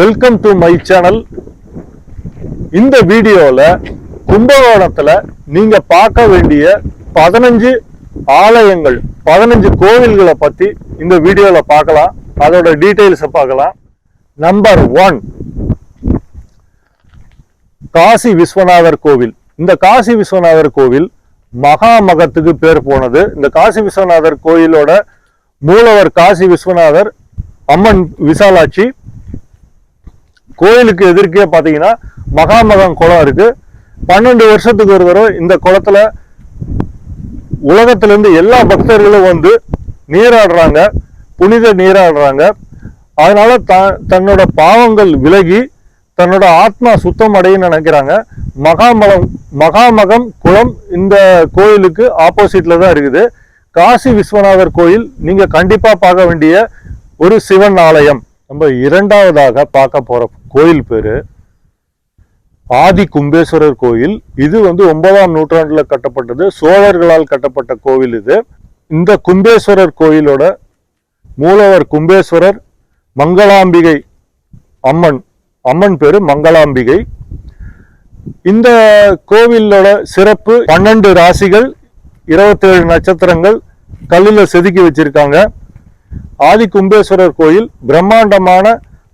Welcome to my channel இந்த வீடியோவில் கும்பகோணத்தில் நீங்கள் பார்க்க வேண்டிய பதினஞ்சு ஆலயங்கள் பதினஞ்சு கோவில்களை பற்றி இந்த வீடியோவில் பார்க்கலாம். அதோட டீட்டெயில்ஸை பார்க்கலாம். நம்பர் ஒன் காசி விஸ்வநாதர் கோவில். இந்த காசி விஸ்வநாதர் கோவில் மகாமகத்துக்கு பேர் போனது. இந்த காசி விஸ்வநாதர் கோயிலோட மூலவர் காசி விஸ்வநாதர் அம்மன் விசாலாட்சி. கோயிலுக்கு எதிர்க்கே பார்த்தீங்கன்னா மகாமகம் குளம் இருக்கு. பன்னெண்டு வருஷத்துக்கு ஒரு தடவை இந்த குளத்துல உலகத்திலிருந்து எல்லா பக்தர்களும் வந்து நீராடுறாங்க. புனித நீராடுறாங்க. அதனால த தன்னோட பாவங்கள் விலகி தன்னோட ஆத்மா சுத்தம் அடையுன்னு நினைக்கிறாங்க. மகாமகம் மகாமகம் குளம் இந்த கோயிலுக்கு ஆப்போசிட்ல தான் இருக்குது. காசி விஸ்வநாதர் கோயில் நீங்க கண்டிப்பா பார்க்க வேண்டிய ஒரு சிவன் ஆலயம். நம்ம இரண்டாவதாக பார்க்க போற கோயில் பேரு. ஆதி கும்பேஸ்வரர் கோயில். இது வந்து ஒன்பதாம் நூற்றாண்டுல கட்டப்பட்டது. சோழர்களால் கட்டப்பட்ட கோவில் இது. இந்த கும்பேஸ்வரர் கோயிலோட மூலவர் கும்பேஸ்வரர் மங்களாம்பிகை அம்மன் அம்மன் பேரு மங்களாம்பிகை. இந்த கோவிலோட சிறப்பு பன்னெண்டு ராசிகள் இருபத்தேழு நட்சத்திரங்கள் கல்லில் செதுக்கி வச்சிருக்காங்க. ஆதி கும்பேஸ்வரர் கோயில் பிரம்மாண்டமான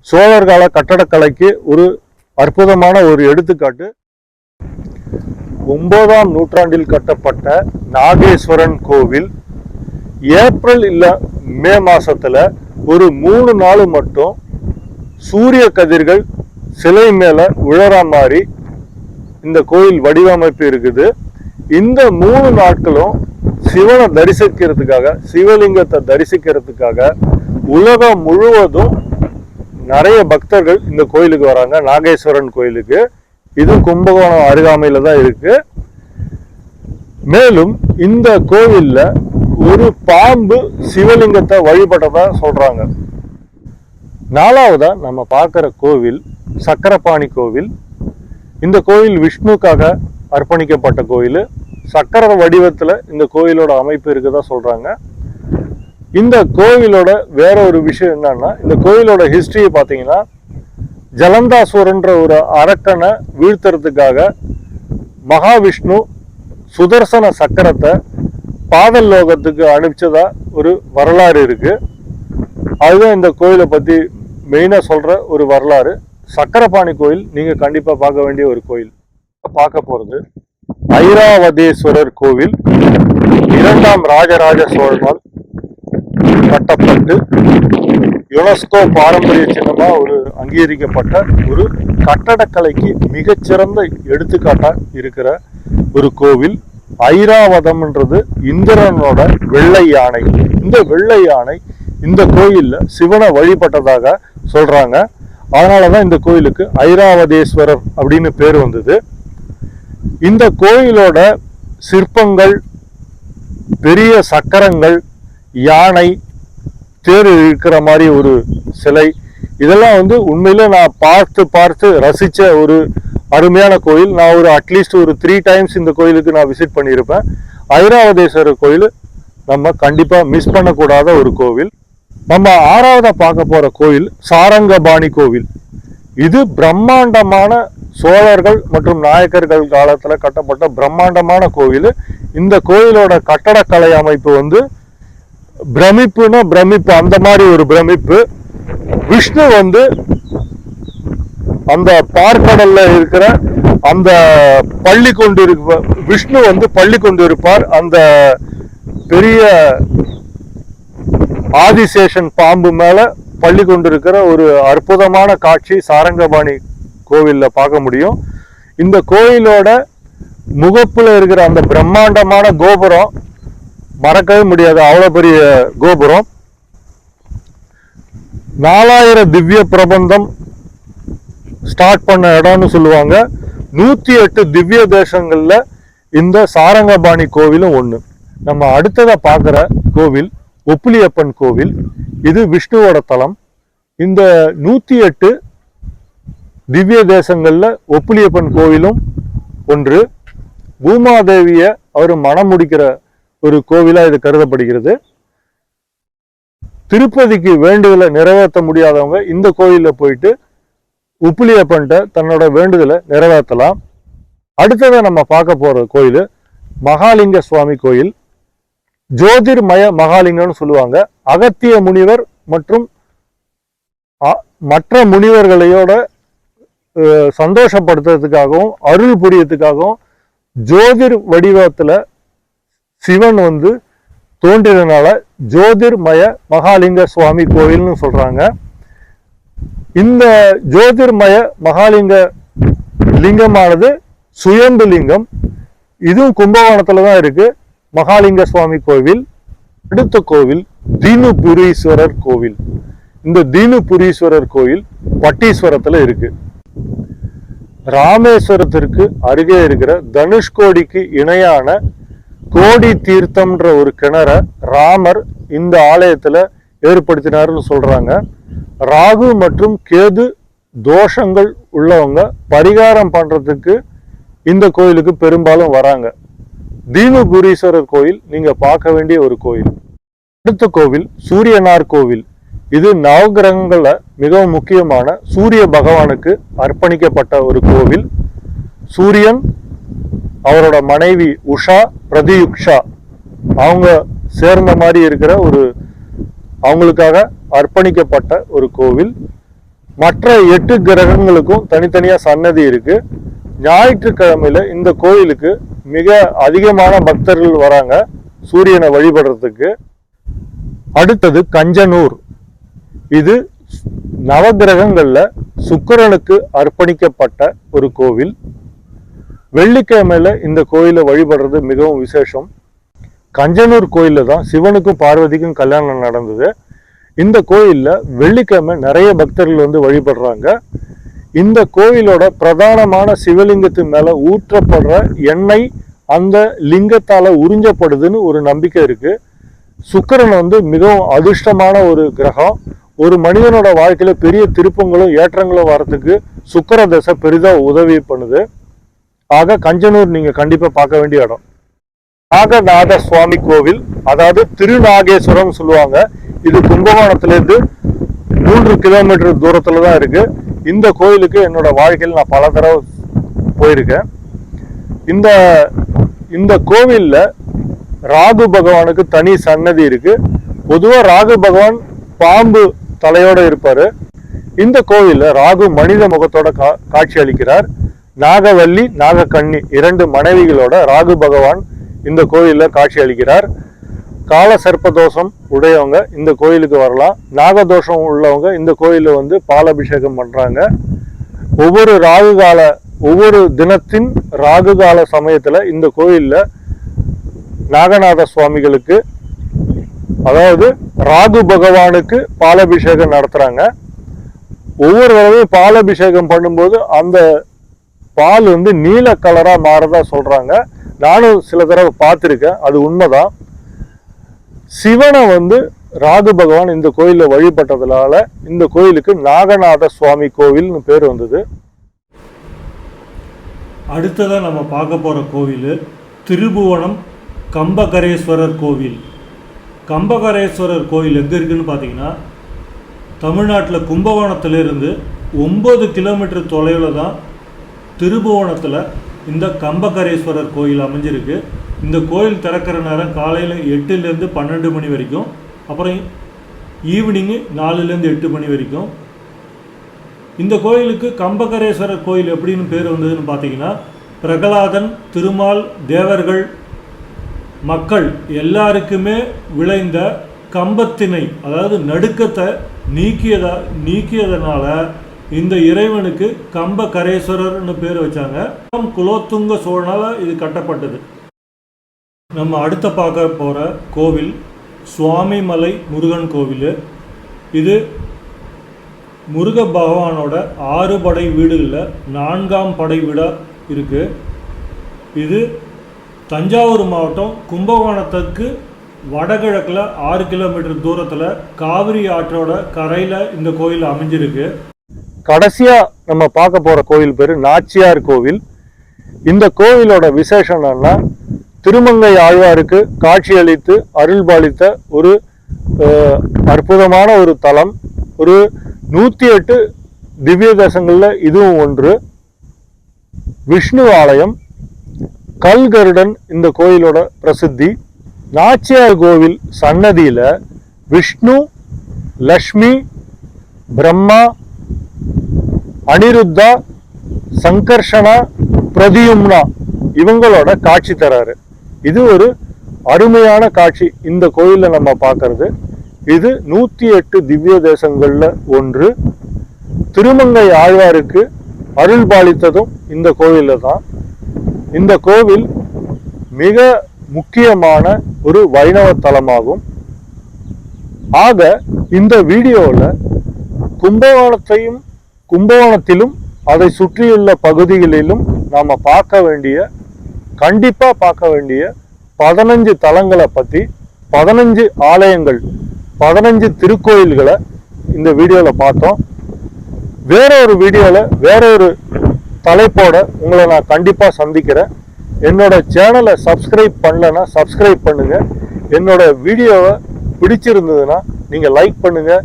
சோழர் கால கட்டடக்கலைக்கு ஒரு அற்புதமான ஒரு எடுத்துக்காட்டு. ஒன்பதாம் நூற்றாண்டில் கட்டப்பட்ட நாகேஸ்வரன் கோவில் ஏப்ரல் இல்லை மே மாசத்துல ஒரு மூணு நாள் மட்டும் சூரிய கதிர்கள் சிலை மேலே உழற மாதிரி இந்த கோயில் வடிவமைப்பு இருக்குது. இந்த மூணு நாட்களும் சிவனை தரிசிக்கிறதுக்காக சிவலிங்கத்தை தரிசிக்கிறதுக்காக உலகம் முழுவதும் நிறைய பக்தர்கள் இந்த கோயிலுக்கு வராங்க. நாகேஸ்வரன் கோயிலுக்கு. இது கும்பகோணம் அருகாமையில தான் இருக்கு. மேலும் இந்த கோவில்ல ஒரு பாம்பு சிவலிங்கத்தை வழிபட்டதா சொல்றாங்க. நாலாவதா நம்ம பார்க்குற கோவில் சக்கரபாணி கோவில். இந்த கோவில் விஷ்ணுக்காக அர்ப்பணிக்கப்பட்ட கோயில். சக்கர வடிவத்துல இந்த கோயிலோட அமைப்பு இருக்குதா சொல்றாங்க. இந்த கோவிலோட வேற ஒரு விஷயம் என்னன்னா இந்த கோயிலோட ஹிஸ்டரியை பார்த்தீங்கன்னா ஜலந்தாசுரன்ற ஒரு அரக்கனை வீழ்த்துறதுக்காக மகாவிஷ்ணு சுதர்சன சக்கரத்தை பாதல் லோகத்துக்கு அனுப்பிச்சதா ஒரு வரலாறு இருக்கு. அதுதான் இந்த கோயிலை பத்தி மெயினா சொல்ற ஒரு வரலாறு. சக்கரபாணி கோயில் நீங்க கண்டிப்பா பார்க்க வேண்டிய ஒரு கோயில் பார்க்க போறது ஐராவதேஸ்வரர் கோவில். இரண்டாம் ராஜராஜ சோழனால் கட்டப்பட்டு யுனெஸ்கோ பாரம்பரிய சின்னமாக ஒரு அங்கீகரிக்கப்பட்ட ஒரு கட்டடக்கலைக்கு மிகச்சிறந்த எடுத்துக்காட்டா இருக்கிற ஒரு கோவில். ஐராவதம்ன்றது இந்திரனோட வெள்ளை யானை. இந்த வெள்ளை யானை இந்த கோயில்ல சிவனை வழிபட்டதாக சொல்றாங்க. அதனாலதான் இந்த கோயிலுக்கு ஐராவதேஸ்வரர் அப்படின்னு பேர் வந்தது. இந்த கோயிலோட சிற்பங்கள் பெரிய சக்கரங்கள் யானை தேர் இருக்கிற மாதிரி ஒரு சிலை. இதெல்லாம் வந்து உண்மையில நான் பார்த்து பார்த்து ரசித்த ஒரு அருமையான கோயில். நான் ஒரு அட்லீஸ்ட் ஒரு த்ரீ டைம்ஸ் இந்த கோயிலுக்கு நான் விசிட் பண்ணியிருப்பேன். ஐராவதேஸ்வரர் கோயில் நம்ம கண்டிப்பாக மிஸ் பண்ணக்கூடாத ஒரு கோவில். நம்ம ஆறாவதாக பார்க்க போகிற கோயில் சாரங்கபாணி கோவில். இது பிரம்மாண்டமான சோழர்கள் மற்றும் நாயக்கர்கள் காலத்தில் கட்டப்பட்ட பிரம்மாண்டமான கோவில். இந்த கோயிலோட கட்டடக்கலை அமைப்பு வந்து பிரமிப்புனா பிரமிப்பு. அந்த மாதிரி ஒரு பிரமிப்பு. விஷ்ணு வந்து அந்த பார்க்கடல்ல இருக்கிற அந்த பள்ளி கொண்டு இருப்ப விஷ்ணு வந்து பள்ளி கொண்டு இருப்பார். அந்த பெரிய ஆதிசேஷன் பாம்பு மேல பள்ளி கொண்டிருக்கிற ஒரு அற்புதமான காட்சி சாரங்கபாணி கோவிலில் பார்க்க முடியும். இந்த கோயிலோட முகப்புல இருக்கிற அந்த பிரம்மாண்டமான கோபுரம் மறக்கவே முடியாது. அவ்வளோ பெரிய கோபுரம். நாலாயிரம் திவ்ய பிரபந்தம் ஸ்டார்ட் பண்ண இடம்னு சொல்லுவாங்க. நூற்றி எட்டு திவ்ய தேசங்களில் இந்த சாரங்கபாணி கோவிலும் ஒன்று நம்ம அடுத்ததை பார்க்குற கோவில் ஒப்புலியப்பன் கோவில். இது விஷ்ணுவோட தலம். இந்த நூற்றி எட்டு திவ்ய தேசங்களில் ஒப்புலியப்பன் கோவிலும் ஒன்று. பூமாதேவியை அவர் மனம் முடிக்கிற ஒரு கோவிலா இது கருதப்படுகிறது. திருப்பதிக்கு வேண்டுதலை நிறைவேற்ற முடியாதவங்க இந்த கோயில்ல போயிட்டு உப்புலியப்பன்ட்ட தன்னோட வேண்டுதலை நிறைவேற்றலாம். அடுத்ததை நம்ம பார்க்க போற கோயில் மகாலிங்க சுவாமி கோயில். ஜோதிர்மய மகாலிங்கம்னு சொல்லுவாங்க. அகத்திய முனிவர் மற்றும் அ- மற்ற முனிவர்களையோட அஹ், சந்தோஷப்படுத்துறதுக்காகவும் அருள் புரியத்துக்காகவும் ஜோதிர் வடிவத்துல சிவன் வந்து தோன்றியதுனால ஜோதிர்மய மகாலிங்க சுவாமி கோயில்னு சொல்றாங்க. இந்த ஜோதிர்மய மகாலிங்க லிங்கமானது சுயம்பு லிங்கம். இதுவும் கும்பகோணத்துல தான் இருக்கு. மகாலிங்க சுவாமி கோவில் அடுத்த கோவில் தீனுபுரீஸ்வரர் கோவில். இந்த தீனுபுரீஸ்வரர் கோவில் பட்டீஸ்வரத்துல இருக்கு. ராமேஸ்வரத்திற்கு அருகே இருக்கிற தனுஷ்கோடிக்கு இணையான கோடி தீர்த்தம்ன்ற ஒரு கிணற ராமர் இந்த ஆலயத்தில் ஏற்படுத்தினாருன்னு சொல்கிறாங்க ராகு மற்றும் கேது தோஷங்கள் உள்ளவங்க பரிகாரம் பண்ணுறதுக்கு இந்த கோயிலுக்கு பெரும்பாலும் வராங்க. தீனுபுரீஸ்வரர் கோயில் நீங்கள் பார்க்க வேண்டிய ஒரு கோயில். அடுத்த கோவில் சூரியனார் கோவில். இது நவகிரகங்களில் மிகவும் முக்கியமான சூரிய பகவானுக்கு அர்ப்பணிக்கப்பட்ட ஒரு கோவில். சூரியன் அவரோட மனைவி உஷா பிரதியுக்ஷா அவங்க சேர்ந்த மாதிரி இருக்கிற ஒரு அவங்களுக்காக அர்ப்பணிக்கப்பட்ட ஒரு கோவில். மற்ற எட்டு கிரகங்களுக்கும் தனித்தனியா சன்னதி இருக்கு. ஞாயிற்றுக்கிழமையில இந்த கோயிலுக்கு மிக அதிகமான பக்தர்கள் வராங்க சூரியனை வழிபடுறதுக்கு. அடுத்தது கஞ்சனூர். இது நவகிரகங்களில் சுக்கரனுக்கு அர்ப்பணிக்கப்பட்ட ஒரு கோவில். வெள்ளிக்கிழமையில் இந்த கோயிலை வழிபடுறது மிகவும் விசேஷம். கஞ்சனூர் கோயில்ல தான் சிவனுக்கும் பார்வதிக்கும் கல்யாணம் நடந்தது. இந்த கோயிலில் வெள்ளிக்கிழமை நிறைய பக்தர்கள் வந்து வழிபடுறாங்க. இந்த கோயிலோட பிரதானமான சிவலிங்கத்து மேலே ஊற்றப்படுற எண்ணெய் அந்த லிங்கத்தால் உறிஞ்சப்படுதுன்னு ஒரு நம்பிக்கை இருக்கு. சுக்கரன் வந்து மிகவும் அதிர்ஷ்டமான ஒரு கிரகம். ஒரு மனிதனோட வாழ்க்கையில் பெரிய திருப்பங்களும் ஏற்றங்களும் வரத்துக்கு சுக்கர தசை பெரிதாக உதவி பண்ணுது. ஆக கஞ்சனூர் நீங்க கண்டிப்பா பார்க்க வேண்டிய இடம். நாகநாத சுவாமி கோவில் அதாவது திருநாகேஸ்வரம் சொல்லுவாங்க. இது கும்பகோணத்திலிருந்து மூன்று கிலோமீட்டர் தூரத்துல தான் இருக்கு. இந்த கோயிலுக்கு என்னோட வாழ்க்கையில் நான் பல தடவை போயிருக்கேன். இந்த இந்த கோவிலில் ராகு பகவானுக்கு தனி சன்னதி இருக்கு. பொதுவாக ராகு பகவான் பாம்பு தலையோட இருப்பாரு. இந்த கோவிலில் ராகு மனித முகத்தோட கா காட்சி அளிக்கிறார். நாகவல்லி நாகக்கண்ணி இரண்டு மனைவிகளோட ராகு பகவான் இந்த கோயிலில் காட்சி அளிக்கிறார். கால சர்ப்பதோஷம் உடையவங்க இந்த கோயிலுக்கு வரலாம். நாகதோஷம் உள்ளவங்க இந்த கோயிலில் வந்து பாலபிஷேகம் பண்ணுறாங்க ஒவ்வொரு ராகு கால ஒவ்வொரு தினத்தின் ராகு கால சமயத்தில் இந்த கோயிலில் நாகநாத சுவாமிகளுக்கு அதாவது ராகு பகவானுக்கு பாலபிஷேகம் நடத்துகிறாங்க ஒவ்வொரு தடவையும் பாலபிஷேகம் பண்ணும்போது அந்த பால் வந்து நீல கலராக மாறதா சொல்கிறாங்க நானும் சில தடவை பார்த்துருக்கேன். அது உண்மைதான். சிவனை வந்து ராகு பகவான் இந்த கோயிலில் வழிபட்டதுனால இந்த கோயிலுக்கு நாகநாத சுவாமி கோவில்னு பேர் வந்தது. அடுத்ததாக நம்ம பார்க்க போகிற கோவில் திருபுவனம் கம்பகரேஸ்வரர் கோவில். கம்பகரேஸ்வரர் கோவில் எங்கே இருக்குன்னு பார்த்தீங்கன்னா தமிழ்நாட்டில் கும்பகோணத்திலிருந்து ஒம்பது கிலோமீட்டர் தொலைவில் தான் திருபுவனத்தில் இந்த கம்பகரேஸ்வரர் கோயில் அமைஞ்சிருக்கு. இந்த கோயில் திறக்கிற நேரம் காலையில் எட்டுலேருந்து பன்னெண்டு மணி வரைக்கும் அப்புறம் ஈவினிங்கு நாலுலேருந்து எட்டு மணி வரைக்கும். இந்த கோயிலுக்கு கம்பகரேஸ்வரர் கோயில் எப்படின்னு பேர் வந்ததுன்னு பார்த்தீங்கன்னா பிரகலாதன் திருமால் தேவர்கள் மக்கள் எல்லாருக்குமே விளைந்த கம்பத்தினை அதாவது நடுக்கத்தை நீக்கியதா நீக்கியதனால இந்த இறைவனுக்கு கம்பகரேஸ்வரர்னு பேர் வச்சாங்க. குலோத்துங்க சோழனால இது கட்டப்பட்டது. நம்ம அடுத்த பார்க்க போகிற கோவில் சுவாமிமலை முருகன் கோவில். இது முருக பகவானோட ஆறு படை வீடுகளில் நான்காம் படை வீடாக இருக்குது இது தஞ்சாவூர் மாவட்டம் கும்பகோணத்துக்கு வடகிழக்கில் ஆறு கிலோமீட்டர் தூரத்தில் காவிரி ஆற்றோட கரையில் இந்த கோயில் அமைஞ்சிருக்கு. கடைசியா நம்ம பார்க்க போற கோவில் பேர் நாச்சியார் கோவில். இந்த கோவிலோட விசேஷம் என்னன்னா திருமங்கை ஆழ்வாருக்கு காட்சியளித்து அருள்பாலித்த ஒரு அஹ், அற்புதமான ஒரு தலம். ஒரு நூத்தி எட்டு திவ்ய தேசங்கள்ல இதுவும் ஒன்று. விஷ்ணு ஆலயம் கல்கருடன் இந்த கோயிலோட பிரசித்தி. நாச்சியார் கோவில் சன்னதியில விஷ்ணு லக்ஷ்மி பிரம்மா அனிருத்தா சங்கர்ஷனா பிரதியும்னா இவங்களோட காட்சி தராரு. இது ஒரு அருமையான காட்சி இந்த கோயில்ல நம்ம பார்க்கறது இது நூத்தி எட்டு திவ்ய தேசங்கள்ல ஒன்று. திருமங்கை ஆழ்வாருக்கு அருள் பாலித்ததும் இந்த கோவில்ல தான். இந்த கோவில் மிக முக்கியமான ஒரு வைணவ தலமாகும். ஆக இந்த வீடியோவில் கும்பகோணத்தையும் கும்பகோணத்திலும் அதை சுற்றியுள்ள பகுதிகளிலும் நாம் பார்க்க வேண்டிய கண்டிப்பாக பார்க்க வேண்டிய பதினஞ்சு தலங்களை பற்றி பதினஞ்சு ஆலயங்கள் பதினஞ்சு திருக்கோயில்களை இந்த வீடியோவில் பார்த்தோம். வேற ஒரு வீடியோவில் வேற ஒரு தலைப்போட உங்களை நான் கண்டிப்பாக சந்திக்கிறேன். என்னோட சேனலை சப்ஸ்கிரைப் பண்ணலன்னா சப்ஸ்கிரைப் பண்ணுங்கள் என்னோட வீடியோவை பிடிச்சிருந்ததுன்னா நீங்கள் லைக் பண்ணுங்கள்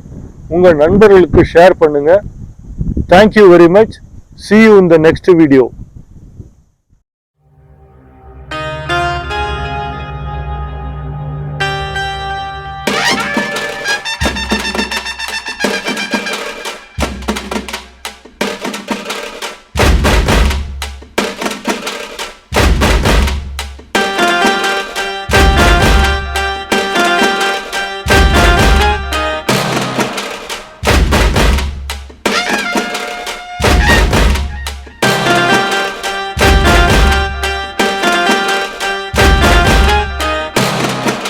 உங்கள் நண்பர்களுக்கு ஷேர் பண்ணுங்கள் Thank you very much. See you in the next video.